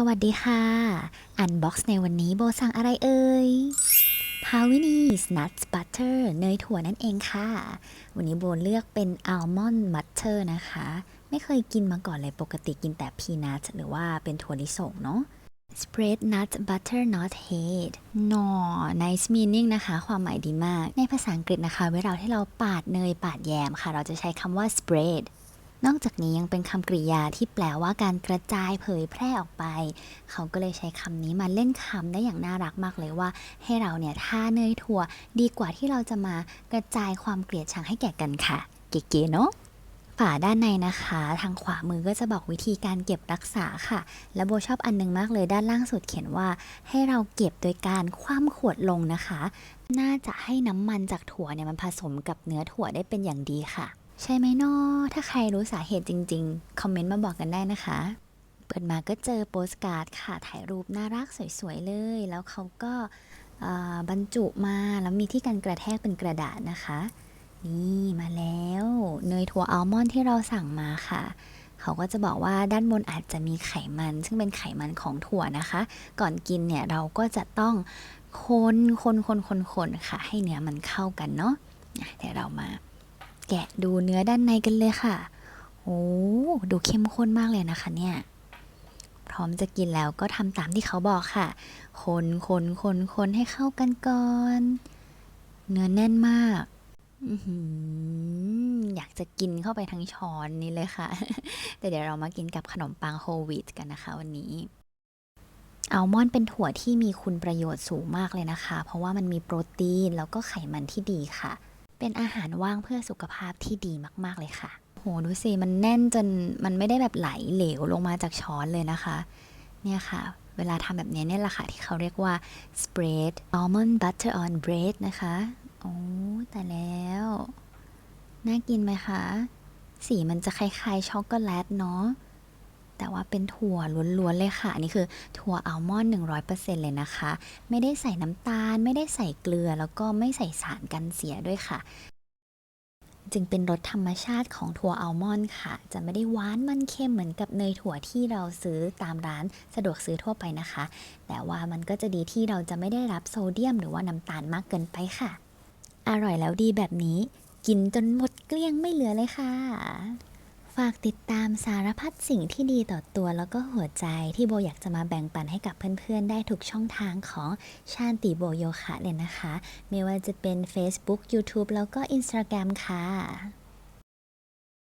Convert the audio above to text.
สวัสดีค่ะ อันบ็อกซ์ในวันนี้โบสั่งอะไรเอ่ยพาวินีส nuts butter เนยถั่วนั่นเองค่ะ วันนี้โบเลือกเป็น almond butter นะคะ ไม่เคยกินมาก่อนเลยปกติกินแต่ peanut หรือว่าเป็นถั่วลิสงเนาะ spread nut butter not hate นอ nice meaning นะคะ ความหมายดีมาก ในภาษาอังกฤษนะคะ เวลาที่เราปาดเนยปาดแยมค่ะ เราจะใช้คำว่า spread นอกจากนี้ยังเป็นคำกริยาที่แปลว่าการกระจายเผยแพร่ออกไป เขาก็เลยใช้คำนี้มาเล่นคำได้อย่างน่ารักมากเลยว่า ให้เราเนี่ยท่าเนยถั่วดีกว่าที่เราจะมากระจายความเกลียดชังให้แก่กันค่ะ เก๋ๆเนาะฝาด้านในนะคะ ทางขวามือก็จะบอกวิธีการเก็บรักษาค่ะ และโบชอบอันนึงมากเลยด้านล่างสุดเขียนว่า ให้เราเก็บโดยการคว่ำขวดลงนะคะ น่าจะให้น้ำมันจากถั่วเนี่ยมันผสมกับเนื้อถั่วได้เป็นอย่างดีค่ะ ใช่ไหมนอถ้าใครรู้สาเหตุจริง ๆ คอมเมนต์มาบอกกันได้นะคะ เปิดมาก็เจอโปสการ์ดค่ะ ถ่ายรูปน่ารักสวยๆเลย แล้วเขาก็บรรจุมาแล้วมีที่กันกระแทกเป็นกระดาษนะคะ นี่มาแล้ว เนยถั่วอัลมอนด์ที่เราสั่งมาค่ะ เขาก็จะบอกว่าด้านบนอาจจะมีไขมัน ซึ่งเป็นไขมันของถั่วนะคะ ก่อนกินเนี่ยเราก็จะต้องคนคนคนคนคนค่ะ ให้เนื้อมันเข้ากันเนาะอะเดี๋ยวเรามา แกะดูเนื้อด้านในกันเลยค่ะ โอ้ดูเข้มข้นมากเลยนะคะเนี่ย พร้อมจะกินแล้วก็ทำตามที่เขาบอกค่ะ คนคนคนคนให้เข้ากันก่อน เนื้อแน่นมากอยากจะกินเข้าไปทั้งช้อนนี้เลยค่ะ แต่เดี๋ยวเรามากินกับขนมปังโฮลวีตกันนะคะวันนี้อัลมอนด์เป็นถั่วที่มีคุณประโยชน์สูงมากเลยนะคะ เพราะว่ามันมีโปรตีนแล้วก็ไขมันที่ดีค่ะ เป็นอาหารว่างเพื่อสุขภาพที่ดีมากๆเลยค่ะ โหดูสิ มันแน่นจนมันไม่ได้แบบไหลเหลวลงมาจากช้อนเลยนะคะ เนี่ยค่ะ เวลาทำแบบนี้เนี่ยแหละค่ะ ที่เขาเรียกว่า spread almond butter on bread นะคะ โอ้แต่แล้ว น่ากินไหมคะ สีมันจะคล้ายๆช็อกโกแลตเนาะ แต่ว่าเป็นถั่วล้วนๆเลยค่ะ อันนี้คือถั่วอัลมอนด์100%เลยนะคะ ไม่ได้ใส่น้ำตาล ไม่ได้ใส่เกลือ แล้วก็ไม่ใส่สารกันเสียด้วยค่ะ จึงเป็นรสธรรมชาติของถั่วอัลมอนด์ค่ะ จะไม่ได้หวานมันเค็มเหมือนกับเนยถั่วที่เราซื้อตามร้านสะดวกซื้อทั่วไปนะคะ แต่ว่ามันก็จะดีที่เราจะไม่ได้รับโซเดียม หรือว่าน้ำตาลมากเกินไปค่ะ อร่อยแล้วดีแบบนี้ กินจนหมดเกลี้ยงไม่เหลือเลยค่ะ ฝากติดตามสารพัดสิ่งที่ดีต่อตัวแล้วก็หัวใจที่โบอยากจะมาแบ่งปันให้กับเพื่อนๆ ได้ทุกช่องทางของชาติโบโยคะเลยนะคะ ไม่ว่าจะเป็น Facebook YouTube แล้วก็ Instagram ค่ะ